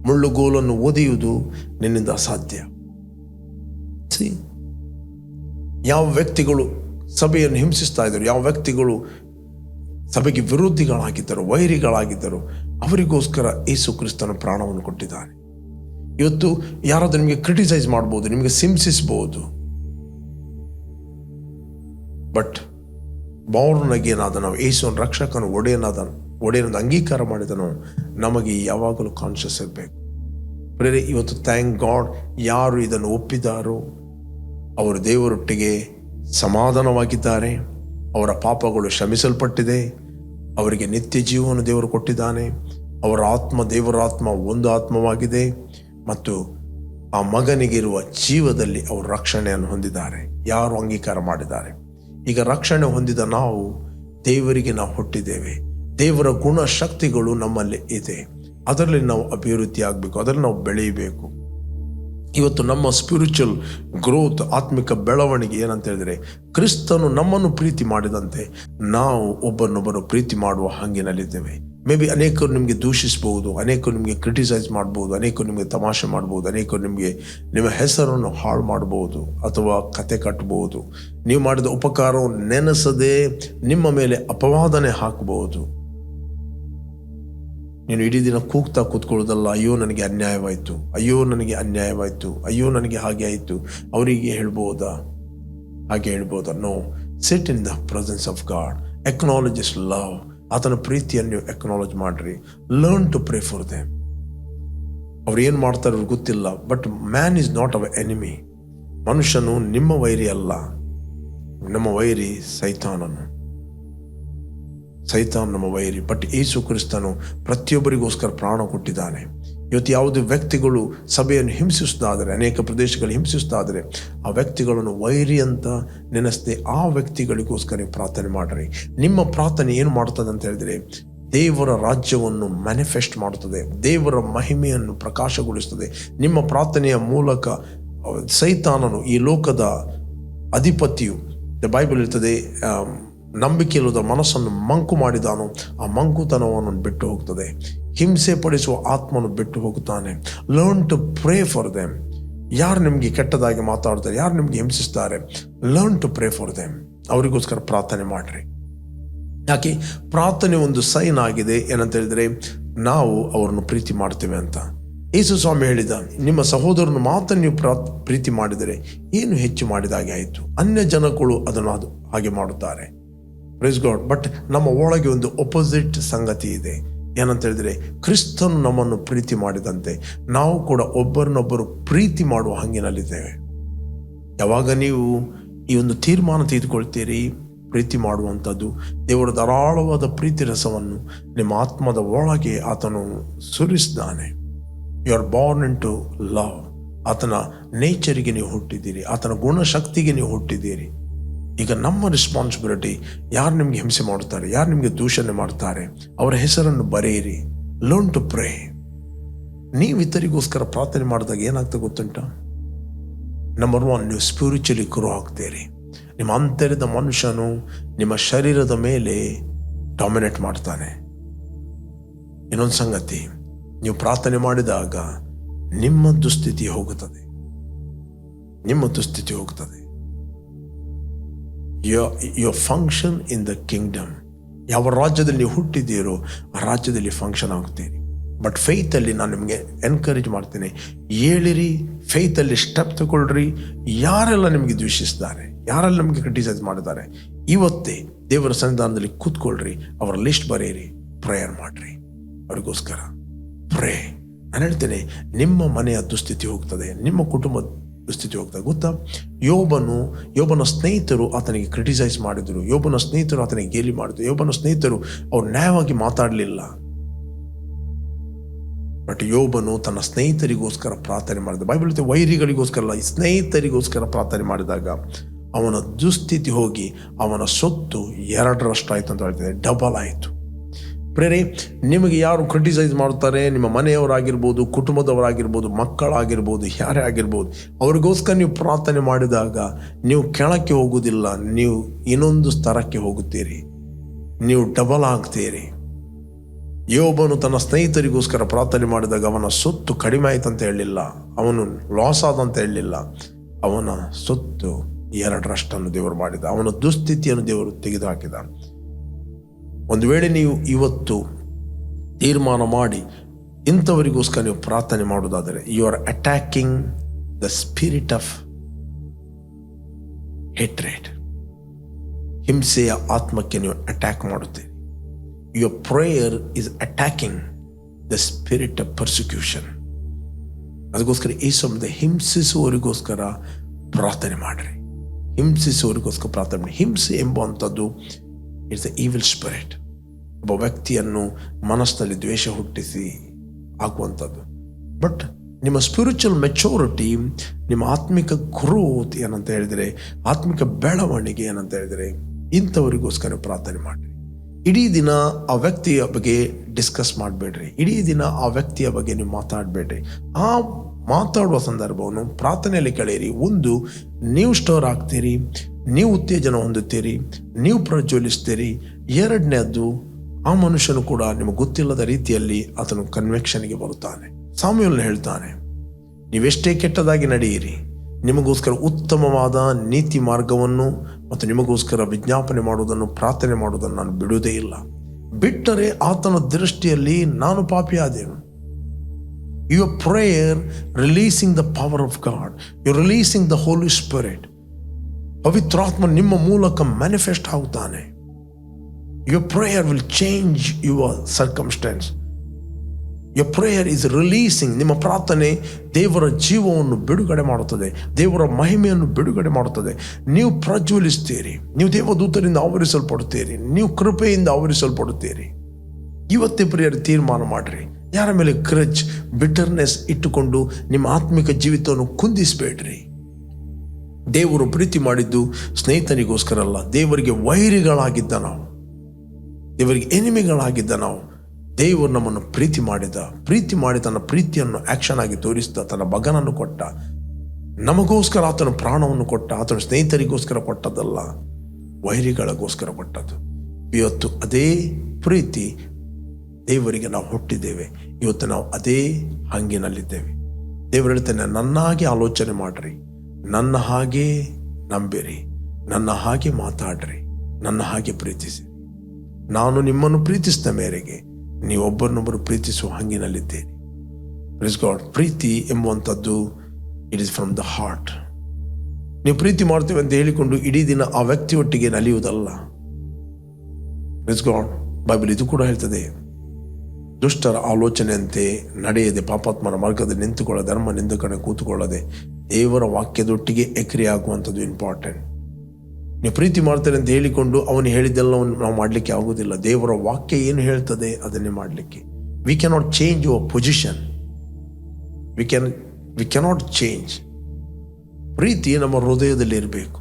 ಮುಳ್ಳುಗೋಲನ್ನು ಓದಿಯುವುದು ನಿನ್ನಿಂದ ಅಸಾಧ್ಯ. ಯಾವ ವ್ಯಕ್ತಿಗಳು ಸಭೆಯನ್ನು ಹಿಂಸಿಸ್ತಾ ಇದ್ದರು, ಯಾವ ವ್ಯಕ್ತಿಗಳು ಸಭೆಗೆ ವಿರೋಧಿಗಳಾಗಿದ್ದರು, ವೈರಿಗಳಾಗಿದ್ದರು, ಅವರಿಗೋಸ್ಕರ ಯೇಸು ಕ್ರಿಸ್ತನ ಪ್ರಾಣವನ್ನು ಕೊಟ್ಟಿದ್ದಾರೆ ಇವತ್ತು ಯಾರಾದರೂ ನಿಮಗೆ ಕ್ರಿಟಿಸೈಸ್ ಮಾಡ್ಬೋದು, ನಿಮಗೆ ಸಿಂಸಿಸ್ಬೋದು. ಬಟ್ ಬೌರ್ನಗೇನಾದ ನಾವು ಏಸುವನ್ ರಕ್ಷಕನು ಒಡೆಯನಾದ ಒಡೆಯನದು ಅಂಗೀಕಾರ ಮಾಡಿದನು, ನಮಗೆ ಯಾವಾಗಲೂ ಕಾನ್ಷಿಯಸ್ ಇರಬೇಕು. ಬೇರೆ ಇವತ್ತು ಥ್ಯಾಂಕ್ ಗಾಡ್ ಯಾರು ಇದನ್ನು ಒಪ್ಪಿದಾರೋ ಅವರು ದೇವರೊಟ್ಟಿಗೆ ಸಮಾಧಾನವಾಗಿದ್ದಾರೆ, ಅವರ ಪಾಪಗಳು ಶ್ರಮಿಸಲ್ಪಟ್ಟಿದೆ ಅವರಿಗೆ ನಿತ್ಯ ಜೀವವನ್ನು ದೇವರು ಕೊಟ್ಟಿದ್ದಾನೆ, ಅವರ ಆತ್ಮ ದೇವರ ಆತ್ಮ ಒಂದು ಆತ್ಮವಾಗಿದೆ, ಮತ್ತು ಆ ಮಗನಿಗಿರುವ ಜೀವದಲ್ಲಿ ಅವರು ರಕ್ಷಣೆಯನ್ನು ಹೊಂದಿದ್ದಾರೆ. ಯಾರು ಅಂಗೀಕಾರ ಮಾಡಿದ್ದಾರೆ? ಈಗ ರಕ್ಷಣೆ ಹೊಂದಿದ ನಾವು ದೇವರಿಗೆ ನಾವು ಹುಟ್ಟಿದ್ದೇವೆ. ದೇವರ ಗುಣ ಶಕ್ತಿಗಳು ನಮ್ಮಲ್ಲಿ ಇದೆ. ಅದರಲ್ಲಿ ನಾವು ಅಭಿವೃದ್ಧಿ ಆಗಬೇಕು. ಅದರಲ್ಲಿ ನಾವು ಬೆಳೆಯಬೇಕು. ಇವತ್ತು ನಮ್ಮ ಸ್ಪಿರಿಚುವಲ್ ಗ್ರೋತ್ ಆತ್ಮಿಕ ಬೆಳವಣಿಗೆ ಏನಂತ ಹೇಳಿದ್ರೆ, ಕ್ರಿಸ್ತನು ನಮ್ಮನ್ನು ಪ್ರೀತಿ ಮಾಡಿದಂತೆ ನಾವು ಒಬ್ಬರನ್ನೊಬ್ಬರು ಪ್ರೀತಿ ಮಾಡುವ ಹಂಗಿನಲ್ಲಿದ್ದೇವೆ. ಮೇ ಬಿ ಅನೇಕರು ನಿಮಗೆ ದೂಷಿಸ್ಬೋದು ಅನೇಕರು ನಿಮಗೆ ಕ್ರಿಟಿಸೈಸ್ ಮಾಡ್ಬೋದು ಅನೇಕರು ನಿಮಗೆ ತಮಾಷೆ ಮಾಡ್ಬೋದು ಅನೇಕರು ನಿಮಗೆ ನಿಮ್ಮ ಹೆಸರನ್ನು ಹಾಳು ಮಾಡ್ಬೋದು ಅಥವಾ ಕತೆ ಕಟ್ಟಬಹುದು ನೀವು ಮಾಡಿದ ಉಪಕಾರವನ್ನು ನೆನೆಸದೆ ನಿಮ್ಮ ಮೇಲೆ ಅಪವಾದನೆ ಹಾಕಬಹುದು ನೀನು ಇಡೀ ದಿನ ಕೂಗ್ತಾ ಕೂತ್ಕೊಳ್ಳೋದಲ್ಲ ಅಯ್ಯೋ, ನನಗೆ ಅನ್ಯಾಯವಾಯಿತು, ಅಯ್ಯೋ, ನನಗೆ ಅನ್ಯಾಯವಾಯಿತು, ಅಯ್ಯೋ, ನನಗೆ ಹಾಗೆ ಆಯಿತು, ಅವರಿಗೆ ಹೇಳ್ಬೋದಾ? ಹಾಗೆ ಹೇಳ್ಬೋದಾ? No sit in the presence of God acknowledge his love ಆತನ ಪ್ರೀತಿಯನ್ನು ನೀವು ಎಕ್ನಾಲಜ್ ಮಾಡ್ರಿ. Learn to pray for them ಅವ್ರು ಏನು ಮಾಡ್ತಾರೋ ಗೊತ್ತಿಲ್ಲ. But man is not our enemy ಮನುಷ್ಯನು ನಿಮ್ಮ ವೈರಿ ಅಲ್ಲ. ನಮ್ಮ ವೈರಿ ಸೈತಾನನು. ಸೈತಾನ್ ನಮ್ಮ ವೈರಿ. ಬಟ್ ಏಸು ಕ್ರಿಸ್ತನು ಪ್ರತಿಯೊಬ್ಬರಿಗೋಸ್ಕರ ಪ್ರಾಣ ಕೊಟ್ಟಿದ್ದಾನೆ. ಇವತ್ತು ಯಾವುದೇ ವ್ಯಕ್ತಿಗಳು ಸಭೆಯನ್ನು ಹಿಂಸಿಸ್ತಾದರೆ ಅನೇಕ ಪ್ರದೇಶಗಳು ಹಿಂಸಿಸ್ತಾದರೆ ಆ ವ್ಯಕ್ತಿಗಳನ್ನು ವೈರಿ ಅಂತ ನೆನೆಸದೆ ಆ ವ್ಯಕ್ತಿಗಳಿಗೋಸ್ಕರ ಪ್ರಾರ್ಥನೆ ಮಾಡಿರಿ. ನಿಮ್ಮ ಪ್ರಾರ್ಥನೆ ಏನು ಮಾಡ್ತದೆ ಅಂತ ಹೇಳಿದರೆ, ದೇವರ ರಾಜ್ಯವನ್ನು ಮ್ಯಾನಿಫೆಸ್ಟ್ ಮಾಡುತ್ತದೆ, ದೇವರ ಮಹಿಮೆಯನ್ನು ಪ್ರಕಾಶಗೊಳಿಸುತ್ತದೆ. ನಿಮ್ಮ ಪ್ರಾರ್ಥನೆಯ ಮೂಲಕ ಸೈತಾನನು ಈ ಲೋಕದ ಅಧಿಪತಿಯು ಬೈಬಲ್ ಇರ್ತದೆ ನಂಬಿಕೆ ಇಲ್ಲದ ಮನಸ್ಸನ್ನು ಮಂಕು ಮಾಡಿದಾನು. ಆ ಮಂಕುತನವನ್ನು ಬಿಟ್ಟು ಹೋಗ್ತದೆ. ಹಿಂಸೆ ಪಡಿಸುವ ಆತ್ಮನು ಬಿಟ್ಟು ಹೋಗುತ್ತಾನೆ. Learn to pray for them ಯಾರು ನಿಮಗೆ ಕೆಟ್ಟದಾಗಿ ಮಾತಾಡ್ತಾರೆ, ಯಾರು ನಿಮಗೆ ಹಿಂಸಿಸ್ತಾರೆ learn to pray for them ಅವರಿಗೋಸ್ಕರ ಪ್ರಾರ್ಥನೆ ಮಾಡ್ರಿ. ಯಾಕೆ? ಪ್ರಾರ್ಥನೆ ಒಂದು ಸೈನ್ ಆಗಿದೆ. ಏನಂತ ಹೇಳಿದ್ರೆ, ನಾವು ಅವರನ್ನು ಪ್ರೀತಿ ಮಾಡ್ತೇವೆ ಅಂತ. ಯೇಸು ಸ್ವಾಮಿ ಹೇಳಿದ, ನಿಮ್ಮ ಸಹೋದರನು ಮಾತ್ರ ನೀವು ಪ್ರಾ, ಪ್ರೀತಿ ಮಾಡಿದರೆ ಏನು ಹೆಚ್ಚು ಮಾಡಿದಾಗೆ ಆಯಿತು? ಅನ್ಯ ಜನಗಳು ಅದನ್ನು ಅದು ಹಾಗೆ ಮಾಡುತ್ತಾರೆ. ಪ್ರೈಸ್ ಗಾಡ್ ಬಟ್ ನಮ್ಮ ಒಳಗೆ ಒಂದು ಒಪೋಸಿಟ್ ಸಂಗತಿ ಇದೆ. ಏನಂತ ಹೇಳಿದ್ರೆ, ಕ್ರಿಸ್ತನು ನಮ್ಮನ್ನು ಪ್ರೀತಿ ಮಾಡಿದಂತೆ ನಾವು ಕೂಡ ಒಬ್ಬರನ್ನೊಬ್ಬರು ಪ್ರೀತಿ ಮಾಡುವ ಹಂಗಿನಲ್ಲಿದ್ದೇವೆ. ಯಾವಾಗ ನೀವು ಈ ಒಂದು ತೀರ್ಮಾನ ತೆಗೆದುಕೊಳ್ತೀರಿ? ಪ್ರೀತಿ ಮಾಡುವಂಥದ್ದು, ದೇವರ ಧಾರಾಳವಾದ ಪ್ರೀತಿ ರಸವನ್ನು ನಿಮ್ಮ ಆತ್ಮದ ಒಳಗೆ ಆತನು ಸುರಿಸಿದ್ದಾನೆ. You are born into love ಆತನ ನೇಚರಿಗೆ ನೀವು ಹುಟ್ಟಿದ್ದೀರಿ. ಆತನ ಗುಣಶಕ್ತಿಗೆ ನೀವು ಹುಟ್ಟಿದ್ದೀರಿ. ಈಗ ನಮ್ಮ ರೆಸ್ಪಾನ್ಸಿಬಿಲಿಟಿ ಯಾರು ನಿಮಗೆ ಹಿಂಸೆ ಮಾಡುತ್ತಾರೆ, ಯಾರು ನಿಮಗೆ ದೂಷಣೆ ಮಾಡ್ತಾರೆ ಅವರ ಹೆಸರನ್ನು ಬರೆಯಿರಿ ಲೋನ್ ಟು ಪ್ರೇ ನೀವು ಇತರಿಗೋಸ್ಕರ ಪ್ರಾರ್ಥನೆ ಮಾಡಿದಾಗ ಏನಾಗ್ತದೆ ಗೊತ್ತುಂಟ? ನಂಬರ್ ಒನ್ ನೀವು ಸ್ಪಿರಿಚುಲಿ ಗ್ರೋ ಆಗ್ತೀರಿ. ನಿಮ್ಮ ಅಂತರ್ಯದ ಮನುಷ್ಯನು ನಿಮ್ಮ ಶರೀರದ ಮೇಲೆ ಡಾಮಿನೇಟ್ ಮಾಡ್ತಾನೆ. ಇನ್ನೊಂದು ಸಂಗತಿ, ನೀವು ಪ್ರಾರ್ಥನೆ ಮಾಡಿದಾಗ ನಿಮ್ಮ ದುಸ್ಥಿತಿ ಹೋಗುತ್ತದೆ. ನಿಮ್ಮ ದುಸ್ಥಿತಿ ಹೋಗ್ತದೆ. Your function in the kingdom ಯಾವ ರಾಜ್ಯದಲ್ಲಿ ನೀವು ಹುಟ್ಟಿದ್ದೀರೋ ಆ ರಾಜ್ಯದಲ್ಲಿ ಫಂಕ್ಷನ್ ಆಗ್ತೀರಿ. ಬಟ್ ಫೇತಲ್ಲಿ ನಾನು ನಿಮಗೆ ಎನ್ಕರೇಜ್ ಮಾಡ್ತೇನೆ. ಹೇಳಿರಿ ಫೇತಲ್ಲಿ ಸ್ಟೆಪ್ ತಗೊಳ್ರಿ. ಯಾರೆಲ್ಲ ನಿಮಗೆ ದ್ವೇಷಿಸಿದ್ದಾರೆ ಯಾರೆಲ್ಲ ನಿಮಗೆ ಕ್ರಿಟಿಸೈಸ್ ಮಾಡಿದ್ದಾರೆ, ಇವತ್ತೇ ದೇವರ ಸನ್ನಿಧಾನದಲ್ಲಿ ಕೂತ್ಕೊಳ್ರಿ, ಅವರ ಲಿಸ್ಟ್ ಬರೆಯಿರಿ ಪ್ರೇಯರ್ ಮಾಡ್ರಿ. ಅವ್ರಿಗೋಸ್ಕರ. ಪ್ರೇ ನಾನು ಹೇಳ್ತೇನೆ, ನಿಮ್ಮ ಮನೆಯ ದುಸ್ಥಿತಿ ಹೋಗ್ತದೆ, ನಿಮ್ಮ ಕುಟುಂಬದ ದುಸ್ಥಿತಿ ಹೋಗ್ತಾ ಗೊತ್ತಾ? ಯೋಬನು, ಯೋಬನ ಸ್ನೇಹಿತರು ಆತನಿಗೆ ಕ್ರಿಟಿಸೈಸ್ ಮಾಡಿದರು. ಯೋಬನ ಸ್ನೇಹಿತರು ಆತನಿಗೆ ಗೇಲಿ ಮಾಡಿದ್ರು. ಯೋಬನ ಸ್ನೇಹಿತರು ಅವ್ರು ನ್ಯಾಯವಾಗಿ ಮಾತಾಡಲಿಲ್ಲ. ಬಟ್ ಯೋಬನು ತನ್ನ ಸ್ನೇಹಿತರಿಗೋಸ್ಕರ ಪ್ರಾರ್ಥನೆ ಮಾಡಿದ. ಬೈಬಲ್ ವೈರಿಗಳಿಗೋಸ್ಕರ ಅಲ್ಲ ಸ್ನೇಹಿತರಿಗೋಸ್ಕರ ಪ್ರಾರ್ಥನೆ ಮಾಡಿದಾಗ ಅವನ ದುಸ್ಥಿತಿ ಹೋಗಿ ಅವನ ಸೊತ್ತು ಎರಡರಷ್ಟಾಯಿತು ಅಂತ ಹೇಳ್ತಿದೆ ಡಬಲ್ ಆಯಿತು. ಪ್ರೇರೆ, ನಿಮಗೆ ಯಾರು ಕ್ರಿಟಿಸೈಸ್ ಮಾಡ್ತಾರೆ ನಿಮ್ಮ ಮನೆಯವರಾಗಿರ್ಬೋದು, ಕುಟುಂಬದವರಾಗಿರ್ಬೋದು, ಮಕ್ಕಳಾಗಿರ್ಬೋದು, ಯಾರೇ ಆಗಿರ್ಬೋದು, ಅವ್ರಿಗೋಸ್ಕರ ನೀವು ಪ್ರಾರ್ಥನೆ ಮಾಡಿದಾಗ ನೀವು ಕೆಳಕ್ಕೆ ಹೋಗುವುದಿಲ್ಲ, ನೀವು ಇನ್ನೊಂದು ಸ್ತರಕ್ಕೆ ಹೋಗುತ್ತೀರಿ. ನೀವು ಡಬಲ್ ಆಗ್ತೀರಿ. ಯೋಬನು ತನ್ನ ಸ್ನೇಹಿತರಿಗೋಸ್ಕರ ಪ್ರಾರ್ಥನೆ ಮಾಡಿದಾಗ ಅವನ ಸೊತ್ತು ಕಡಿಮೆ ಆಯ್ತಂತ ಅಂತ ಹೇಳಲಿಲ್ಲ, ಅವನು ಲಾಸ್ ಆದಂತ ಹೇಳಲಿಲ್ಲ. ಅವನ ಸೊತ್ತು ಎರಡರಷ್ಟನ್ನು ದೇವರು ಮಾಡಿದ, ಅವನ ದುಸ್ಥಿತಿಯನ್ನು ದೇವರು ತೆಗೆದುಹಾಕಿದ. ಒಂದು ವೇಳೆ ನೀವು ಇವತ್ತು ತೀರ್ಮಾನ ಮಾಡಿ ಇಂಥವರಿಗೋಸ್ಕರ ನೀವು ಪ್ರಾರ್ಥನೆ ಮಾಡುವುದಾದರೆ you are attacking the spirit of hatred ಹಿಂಸೆಯ ಆತ್ಮಕ್ಕೆ ನೀವು ಅಟ್ಯಾಕ್ ಮಾಡುತ್ತೀರಿ. Your prayer is attacking the spirit of persecution ಅದಕ್ಕೋಸ್ಕರ ಈ ಸಮಯದ ಹಿಂಸಿಸುವವರಿಗೋಸ್ಕರ ಪ್ರಾರ್ಥನೆ ಮಾಡಿರಿ. ಹಿಂಸಿಸುವವರಿಗೋಸ್ಕರ ಪ್ರಾರ್ಥನೆ ಮಾಡಿ. ಹಿಂಸೆ ಎಂಬುವಂಥದ್ದು ಇಟ್ಸ್ ಎ ಈವಿಲ್ ಸ್ಪಿರಿಟ್ ಒಬ್ಬ ವ್ಯಕ್ತಿಯನ್ನು ಮನಸ್ಸಿನಲ್ಲಿ ದ್ವೇಷ ಹುಟ್ಟಿಸಿ ಹಾಕುವಂಥದ್ದು. ಬಟ್ ನಿಮ್ಮ ಸ್ಪಿರಿಚುವಲ್ ಮೆಚೋರಿಟಿ ನಿಮ್ಮ ಆತ್ಮಿಕ ಗ್ರೋತ್ ಏನಂತ ಹೇಳಿದರೆ, ಆತ್ಮಿಕ ಬೆಳವಣಿಗೆ ಏನಂತ ಹೇಳಿದರೆ, ಇಂಥವರಿಗೋಸ್ಕರ ಪ್ರಾರ್ಥನೆ ಮಾಡಿರಿ. ಇಡೀ ದಿನ ಆ ವ್ಯಕ್ತಿಯ ಬಗ್ಗೆ ಡಿಸ್ಕಸ್ ಮಾಡಬೇಡ್ರಿ. ಇಡೀ ದಿನ ಆ ವ್ಯಕ್ತಿಯ ಬಗ್ಗೆ ನೀವು ಮಾತಾಡಬೇಡ್ರಿ. ಆ ಮಾತಾಡುವ ಸಂದರ್ಭವನ್ನು ಪ್ರಾರ್ಥನೆಯಲ್ಲಿ ಕಳೆಯಿರಿ ಒಂದು, ನೀವು ಸ್ಟೋರ್ ಆಗ್ತೀರಿ. ನೀವು ಉತ್ತೇಜನ ಹೊಂದುತ್ತೀರಿ, ನೀವು ಪ್ರಜ್ವಲಿಸ್ತೀರಿ ಎರಡನೇದ್ದು ಆ ಮನುಷ್ಯನು ಕೂಡ ನಿಮಗೆ ಗೊತ್ತಿಲ್ಲದ ರೀತಿಯಲ್ಲಿ ಆತನು ಕನ್ವೆಕ್ಷನ್ಗೆ ಬರುತ್ತಾನೆ. ಸಾಮ್ಯಲ್ನ ಹೇಳ್ತಾನೆ, ನೀವೆಷ್ಟೇ ಕೆಟ್ಟದಾಗಿ ನಡೆಯಿರಿ. ನಿಮಗೋಸ್ಕರ ಉತ್ತಮವಾದ ನೀತಿ ಮಾರ್ಗವನ್ನು ಮತ್ತು ನಿಮಗೋಸ್ಕರ ವಿಜ್ಞಾಪನೆ ಮಾಡುವುದನ್ನು, ಪ್ರಾರ್ಥನೆ ಮಾಡುವುದನ್ನು ನಾನು ಬಿಡುವುದೇ ಇಲ್ಲ. ಬಿಟ್ಟರೆ ಆತನ ದೃಷ್ಟಿಯಲ್ಲಿ ನಾನು ಪಾಪಿಯಾದೆನು. Your prayer releasing the power of God you releasing the Holy Spirit ಪವಿತ್ರಾತ್ಮ ನಿಮ್ಮ ಮೂಲಕ manifest ಆಗುತ್ತಾನೆ. Your prayer will change your circumstances your prayer is releasing ನಿಮ್ಮ ಪ್ರಾರ್ಥನೆ ದೇವರ ಜೀವವನ್ನು ಬಿಡುಗಡೆ ಮಾಡುತ್ತದೆ. ದೇವರ ಮಹಿಮೆಯನ್ನು ಬಿಡುಗಡೆ ಮಾಡುತ್ತದೆ. ನೀವು ಪ್ರಜ್ವಲಿಸ್ತೀರಿ ನೀವು ದೇವದೂತರಿಂದ ಆವರಿಸಲ್ಪಡುತ್ತೀರಿ. ನೀವು ಕೃಪೆಯಿಂದ ಆವರಿಸಲ್ಪಡುತ್ತೀರಿ. ಇವತ್ತೇ ಪ್ರಿಯರು, ತೀರ್ಮಾನ ಮಾಡಿರಿ. ಯಾರ ಮೇಲೆ ಕ್ರಚ್ ಬಿಟರ್ನೆಸ್ ಇಟ್ಟುಕೊಂಡು ನಿಮ್ಮ ಆತ್ಮಿಕ ಜೀವಿತವನ್ನು ಕುಂದಿಸಬೇಡ್ರಿ. ದೇವರು ಪ್ರೀತಿ ಮಾಡಿದ್ದು ಸ್ನೇಹಿತನಿಗೋಸ್ಕರ ಅಲ್ಲ ದೇವರಿಗೆ ವೈರಿಗಳಾಗಿದ್ದ ನಾವು. ದೇವರಿಗೆ ಎನಿಮಿಗಳಾಗಿದ್ದ ನಾವು. ದೇವರು ನಮ್ಮನ್ನು ಪ್ರೀತಿ ಮಾಡಿದ. ಪ್ರೀತಿ ಮಾಡಿ ತನ್ನ ಪ್ರೀತಿಯನ್ನು ಆಕ್ಷನ್ ಆಗಿ ತೋರಿಸಿದ, ತನ್ನ ಮಗನನ್ನು ಕೊಟ್ಟ. ನಮಗೋಸ್ಕರ ಆತನ ಪ್ರಾಣವನ್ನು ಕೊಟ್ಟ, ಆತನ ಸ್ನೇಹಿತರಿಗೋಸ್ಕರ ಕೊಟ್ಟದ್ದಲ್ಲ. ವೈರಿಗಳಿಗೋಸ್ಕರ ಕೊಟ್ಟದ್ದು. ಇವತ್ತು ಅದೇ ಪ್ರೀತಿ ದೇವರಿಗೆ ನಾವು ಹುಟ್ಟಿದ್ದೇವೆ. ಇವತ್ತು ನಾವು ಅದೇ ಹಂಗಿನಲ್ಲಿದ್ದೇವೆ. ದೇವರು ಹೇಳ್ತಾನೆ ನನ್ನಾಗಿ ಆಲೋಚನೆ ಮಾಡ್ರಿ. ನನ್ನ ಹಾಗೆ ನಂಬಿರಿ, ನನ್ನ ಹಾಗೆ ಮಾತಾಡ್ರಿ, ನನ್ನ ಹಾಗೆ ಪ್ರೀತಿಸಿ ನಾನು ನಿಮ್ಮನ್ನು ಪ್ರೀತಿಸಿದ ಮೇರೆಗೆ ನೀವೊಬ್ಬರನ್ನೊಬ್ಬರು ಪ್ರೀತಿಸುವ ಹಂಗಿನಲ್ಲಿದ್ದೇನೆ ಪ್ಲೀಸ್ ಗಾಡ್ ಪ್ರೀತಿ ಎಂಬುವಂಥದ್ದು it is from the heart ನೀವು ಪ್ರೀತಿ ಮಾಡ್ತೀವಿ ಅಂತ ಹೇಳಿಕೊಂಡು ಇಡೀ ದಿನ ಆ ವ್ಯಕ್ತಿಯೊಟ್ಟಿಗೆ ನಲಿಯುವುದಲ್ಲ. ಪ್ರಿಸ್ ಗಾಡ್ ಬೈಬಲ್ ಇದು ಕೂಡ ಹೇಳ್ತದೆ, ದುಷ್ಟರ ಆಲೋಚನೆಯಂತೆ ನಡೆಯದೆ ಪಾಪಾತ್ಮರ ಮಾರ್ಗದಲ್ಲಿ ನಿಂತುಕೊಳ್ಳ ಧರ್ಮ ನಿಂದಕನೆ ಕೂತುಕೊಳ್ಳದೆ ದೇವರ ವಾಕ್ಯದೊಟ್ಟಿಗೆ ಎಕ್ರಿ ಆಗುವಂಥದ್ದು ಇಂಪಾರ್ಟೆಂಟ್ ನೀವು ಪ್ರೀತಿ ಮಾಡ್ತಾರೆ ಅಂತ ಹೇಳಿಕೊಂಡು ಅವನು ಹೇಳಿದ್ದೆಲ್ಲವನ್ನು ನಾವು ಮಾಡಲಿಕ್ಕೆ ಆಗುವುದಿಲ್ಲ. ದೇವರ ವಾಕ್ಯ ಏನು ಹೇಳ್ತದೆ ಅದನ್ನೇ ಮಾಡಲಿಕ್ಕೆ. We cannot change your position we can we cannot change ಪ್ರೀತಿ ನಮ್ಮ ಹೃದಯದಲ್ಲಿ ಇರಬೇಕು.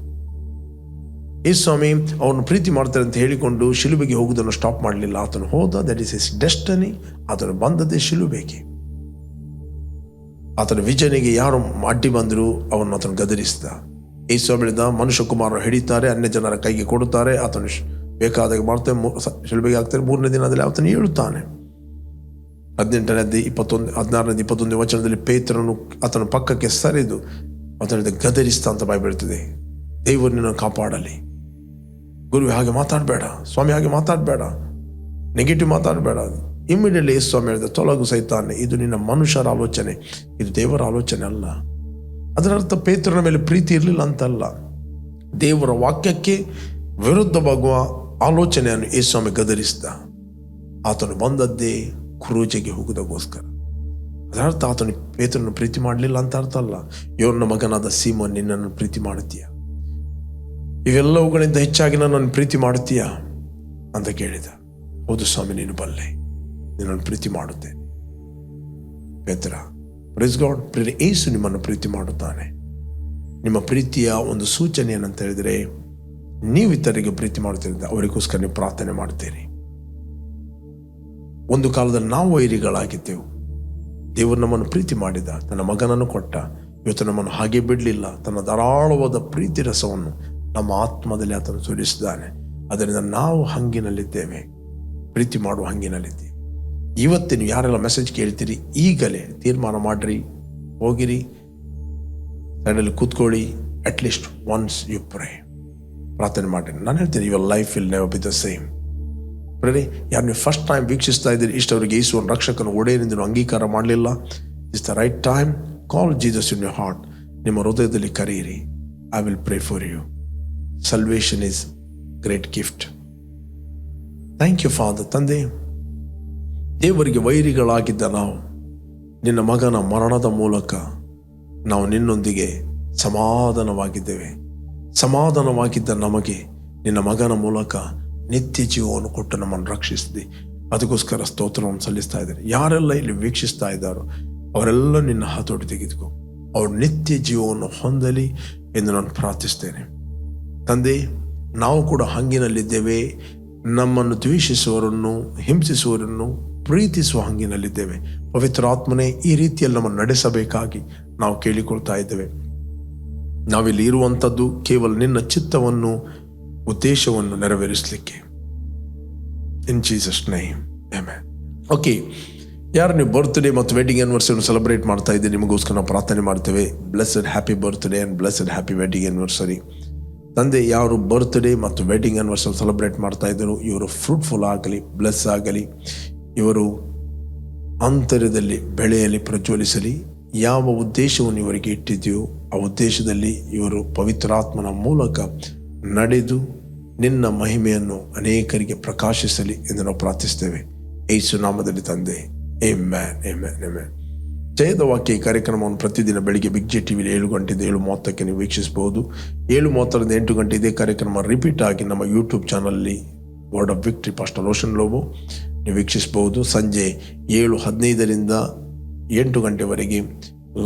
ಈ ಸ್ವಾಮಿ, ಅವನು ಪ್ರೀತಿ ಮಾಡ್ತಾರೆ ಅಂತ ಹೇಳಿಕೊಂಡು ಶಿಲುಬೆಗೆ ಹೋಗುವುದನ್ನು ಸ್ಟಾಪ್ ಮಾಡಲಿಲ್ಲ. ಆತನು ಹೋದ ದಟ್ ಇಸ್ ಇಸ್ ಡೆಸ್ಟನಿ ಆತನು ಬಂದದ್ದೇ ಶಿಲುಬೆಗೆ. ಆತನ ವಿಜಯನಿಗೆ ಯಾರು ಅಡ್ಡಿ ಬಂದರೂ ಅವನು ಆತನು ಗದರಿಸಿದ. ಈ ಬೆಳೆದ ಮನುಷ್ಯ ಕುಮಾರರು ಹಿಡಿತಾರೆ ಅನ್ಯ ಜನರ ಕೈಗೆ ಕೊಡುತ್ತಾರೆ, ಆತನು ಬೇಕಾದಾಗ ಮಾಡ್ತಾರೆ ಶಿಲ್ಬೆಗೆ ಆಗ್ತಾರೆ ಮೂರನೇ ದಿನದಲ್ಲಿ ಆತನು ಹೇಳುತ್ತಾನೆ ಹದಿನೆಂಟನೇದ್ದು ಇಪ್ಪತ್ತೊಂದು ಹದಿನಾರನೇದು ಇಪ್ಪತ್ತೊಂದು ವಚನದಲ್ಲಿ ಪೇತ್ರನು ಆತನ ಪಕ್ಕಕ್ಕೆ ಸರಿದು ಆತನಿಂದ ಗದರಿಸ್ತ ಅಂತ ಬಾಯ್ಬಿಡ್ತದೆ ದೇವರು ನಿನ್ನನ್ನು ಕಾಪಾಡಲಿ. ಗುರು ಹಾಗೆ ಮಾತಾಡಬೇಡ, ಸ್ವಾಮಿ, ಹಾಗೆ ಮಾತಾಡಬೇಡ, ನೆಗೆಟಿವ್ ಮಾತಾಡಬೇಡ. ಇಮ್ಮಿಡಿಯೇಟ್ಲಿ ಸ್ವಾಮಿ ಹೇಳಿದ ತೊಲಗು ಸೈತಾನೆ ಇದು ನಿನ್ನ ಮನುಷ್ಯರ ಆಲೋಚನೆ, ಇದು ದೇವರ ಆಲೋಚನೆ ಅಲ್ಲ. ಅದರರ್ಥ, ಪೇತ್ರನ ಮೇಲೆ ಪ್ರೀತಿ ಇರಲಿಲ್ಲ ಅಂತಲ್ಲ. ದೇವರ ವಾಕ್ಯಕ್ಕೆ ವಿರುದ್ಧವಾಗುವ ಆಲೋಚನೆಯನ್ನು ಏಸು ಸ್ವಾಮಿ ಗದರಿಸಿದ. ಆತನು ಬಂದದ್ದೇ ಕ್ರೂಜೆಗೆ ಹೋಗುವುದಕ್ಕೋಸ್ಕರ. ಅದರರ್ಥ, ಆತನು ಪೇತ್ರನ ಪ್ರೀತಿ ಮಾಡಲಿಲ್ಲ ಅಂತ ಅರ್ಥ ಅಲ್ಲ. ಇವನ ಮಗನಾದ ಸೀಮನ್, ನಿನ್ನನ್ನು ಪ್ರೀತಿ ಮಾಡುತ್ತೀಯ? ಇವೆಲ್ಲವುಗಳಿಂದ ಹೆಚ್ಚಾಗಿ ನನ್ನನ್ನು ಪ್ರೀತಿ ಮಾಡುತ್ತೀಯಾ? ಅಂತ ಕೇಳಿದ. ಹೌದು ಸ್ವಾಮಿ, ನೀನು ಬಲ್ಲೆ ನಿನ್ನನ್ನು ಪ್ರೀತಿ ಮಾಡುತ್ತೆ. ಪೇತ್ರ ಪ್ರೈಸ್ ಗಾಡ್ ಪ್ರೇರೆ ಏಸು ನಿಮ್ಮನ್ನು ಪ್ರೀತಿ ಮಾಡುತ್ತಾನೆ. ನಿಮ್ಮ ಪ್ರೀತಿಯ ಒಂದು ಸೂಚನೆ ಏನಂತ ಹೇಳಿದರೆ, ನೀವು ಇತರರಿಗೆ ಪ್ರೀತಿ ಮಾಡುತ್ತೀರಿಂದ ಅವರಿಗೋಸ್ಕರ ನೀವು ಪ್ರಾರ್ಥನೆ ಮಾಡ್ತೀರಿ ಒಂದು ಕಾಲದಲ್ಲಿ ನಾವು ವೈರಿಗಳಾಗಿದ್ದೆವು. ದೇವರು ನಮ್ಮನ್ನು ಪ್ರೀತಿ ಮಾಡಿದ, ತನ್ನ ಮಗನನ್ನು ಕೊಟ್ಟ, ಇವತ್ತು ನಮ್ಮನ್ನು ಹಾಗೆ ಬಿಡಲಿಲ್ಲ. ತನ್ನ ಧಾರಾಳವಾದ ಪ್ರೀತಿ ರಸವನ್ನು ನಮ್ಮ ಆತ್ಮದಲ್ಲಿ ಆತನು ಸುರಿಸಿದ್ದಾನೆ ಅದರಿಂದ ನಾವು ಹಂಗಿನಲ್ಲಿದ್ದೇವೆ. ಪ್ರೀತಿ ಮಾಡುವ ಹಂಗಿನಲ್ಲಿದ್ದೇವೆ. ಇವತ್ತು ನೀವು ಯಾರೆಲ್ಲ ಮೆಸೇಜ್ ಕೇಳ್ತೀರಿ, ಈಗಲೇ ತೀರ್ಮಾನ ಮಾಡಿರಿ, ಹೋಗಿರಿ, ಸೈಡಲ್ಲಿ ಕೂತ್ಕೊಳ್ಳಿ ಅಟ್ಲೀಸ್ಟ್ ಒನ್ಸ್ ಯು ಪ್ರೇ ಪ್ರಾರ್ಥನೆ ಮಾಡಿರಿ. ನಾನು ಹೇಳ್ತೀನಿ your life will never be the same ಬರೀ ಯಾರು ನೀವು ಫಸ್ಟ್ ಟೈಮ್ ವೀಕ್ಷಿಸ್ತಾ ಇದ್ದೀರಿ, ಇಷ್ಟವರಿಗೆ ಈಸುವ ರಕ್ಷಕನ ಒಡೆಯರಿಂದ ಅಂಗೀಕಾರ ಮಾಡಲಿಲ್ಲ. Is the right time call Jesus in your heart ನಿಮ್ಮ ಹೃದಯದಲ್ಲಿ ಕರೆಯಿರಿ I will pray for you salvation is great gift thank you father ತಂದೆ ದೇವರಿಗೆ ವೈರಿಗಳಾಗಿದ್ದ ನಾವು, ನಿನ್ನ ಮಗನ ಮರಣದ ಮೂಲಕ ನಾವು ನಿನ್ನೊಂದಿಗೆ ಸಮಾಧಾನವಾಗಿದ್ದೇವೆ. ಸಮಾಧಾನವಾಗಿದ್ದ ನಮಗೆ ನಿನ್ನ ಮಗನ ಮೂಲಕ ನಿತ್ಯ ಜೀವವನ್ನು ಕೊಟ್ಟು ನಮ್ಮನ್ನು ರಕ್ಷಿಸಿದೆ. ಅದಕ್ಕೋಸ್ಕರ ಸ್ತೋತ್ರವನ್ನು ಸಲ್ಲಿಸ್ತಾ ಇದ್ದಾರೆ. ಯಾರೆಲ್ಲ ಇಲ್ಲಿ ವೀಕ್ಷಿಸ್ತಾ ಇದ್ದಾರೋ, ಅವರೆಲ್ಲ ನಿನ್ನ ಹತೋಟಿ ತೆಗೆದುಕೋ. ಅವ್ರು ನಿತ್ಯ ಜೀವವನ್ನು ಹೊಂದಲಿ ಎಂದು ನಾನು ಪ್ರಾರ್ಥಿಸ್ತೇನೆ. ತಂದೆ, ನಾವು ಕೂಡ ಹಂಗಿನಲ್ಲಿದ್ದೇವೆ. ನಮ್ಮನ್ನು ದ್ವೇಷಿಸುವವರನ್ನು, ಹಿಂಸಿಸುವವರನ್ನು ಪ್ರೀತಿಸುವ ಹಂಗಿನಲ್ಲಿದ್ದೇವೆ. ಪವಿತ್ರ ಆತ್ಮನೇ ಈ ರೀತಿಯಲ್ಲಿ ನಮ್ಮನ್ನು ನಡೆಸಬೇಕಾಗಿ ನಾವು ಕೇಳಿಕೊಳ್ತಾ ಇದ್ದೇವೆ. ನಾವಿಲ್ಲಿ ಇರುವಂಥದ್ದು ಕೇವಲ ನಿನ್ನ ಚಿತ್ತವನ್ನು, ಉದ್ದೇಶವನ್ನು ನೆರವೇರಿಸಲಿಕ್ಕೆ. ಇನ್ ಜೀಸಸ್ ನೇಮ್ ಓಕೆ ಯಾರು ನೀವು ಬರ್ತ್ಡೇ ಮತ್ತು ವೆಡ್ಡಿಂಗ್ ಆ್ಯನಿವರ್ಸರಿಯನ್ನು ಸೆಲೆಬ್ರೇಟ್ ಮಾಡ್ತಾ ಇದ್ದೀರಿ, ನಿಮಗೋಸ್ಕರ ನಾವು ಪ್ರಾರ್ಥನೆ ಮಾಡ್ತೇವೆ. Blessed happy birthday and blessed happy wedding anniversary ತಂದೆ, ಯಾರು ಬರ್ತ್ಡೇ ಮತ್ತು ವೆಡ್ಡಿಂಗ್ ಆ್ಯನಿವರ್ಸರಿ ಸೆಲೆಬ್ರೇಟ್ ಮಾಡ್ತಾ ಇದ್ದರು, ಇವರು ಫ್ರೂಟ್ಫುಲ್ ಆಗಲಿ ಬ್ಲೆಸ್ ಆಗಲಿ ಇವರು ಅಂತರ್ಯದಲ್ಲಿ ಬೆಳೆಯಲಿ ಪ್ರಜ್ವಲಿಸಲಿ, ಯಾವ ಉದ್ದೇಶವನ್ನು ಇವರಿಗೆ ಇಟ್ಟಿದೆಯೋ ಆ ಉದ್ದೇಶದಲ್ಲಿ ಇವರು ಪವಿತ್ರಾತ್ಮನ ಮೂಲಕ ನಡೆದು ನಿನ್ನ ಮಹಿಮೆಯನ್ನು ಅನೇಕರಿಗೆ ಪ್ರಕಾಶಿಸಲಿ ಎಂದು ನಾವು ಪ್ರಾರ್ಥಿಸ್ತೇವೆ ಏಸು ನಾಮದಲ್ಲಿ ತಂದೆ. A man a man a ಜಯದ ವಾಕ್ಯ ಈ ಕಾರ್ಯಕ್ರಮವನ್ನು ಪ್ರತಿದಿನ ಬೆಳಿಗ್ಗೆ ಬಿಗ್ ಜೆ ಟಿವಿಲಿ ಏಳು ಗಂಟೆಯಿಂದ ಏಳು ಮೂವತ್ತಕ್ಕೆ ನೀವು ವೀಕ್ಷಿಸಬಹುದು. ಏಳು ಮೂವತ್ತರಿಂದ ಎಂಟು ಗಂಟೆ ಇದೇ ಕಾರ್ಯಕ್ರಮ ರಿಪೀಟ್ ಆಗಿ ನಮ್ಮ ಯೂಟ್ಯೂಬ್ ಚಾನಲಲ್ಲಿ word of victory pastor Roshan Lobo ನೀವು ಸಂಜೆ ಏಳು ಹದಿನೈದರಿಂದ ಎಂಟು ಗಂಟೆವರೆಗೆ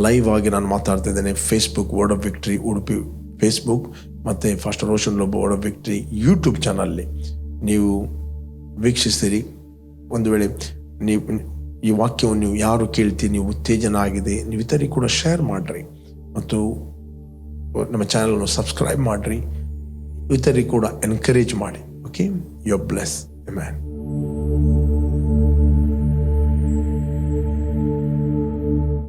ಲೈವ್ ಆಗಿ ನಾನು ಮಾತಾಡ್ತಾ ಇದ್ದೇನೆ. Facebook word of victory Udupi Facebook ಮತ್ತು first Roshan Lobo word of victory YouTube ಚಾನಲ್ಲಿ ನೀವು ವೀಕ್ಷಿಸ್ತೀರಿ. ಒಂದು ವೇಳೆ ನೀವು, ಈ ವಾಕ್ಯವನ್ನು ನೀವು ಯಾರು ಕೇಳ್ತೀರಿ, ನೀವು ಉತ್ತೇಜನ ಆಗಿದೆ ನೀವು ಇತರಿಗೆ ಕೂಡ ಶೇರ್ ಮಾಡಿರಿ ಮತ್ತು ನಮ್ಮ ಚಾನಲನ್ನು ಸಬ್ಸ್ಕ್ರೈಬ್ ಮಾಡಿರಿ. ಇತರಿಗೆ ಕೂಡ ಎನ್ಕರೇಜ್ ಮಾಡಿ. Okay you bless man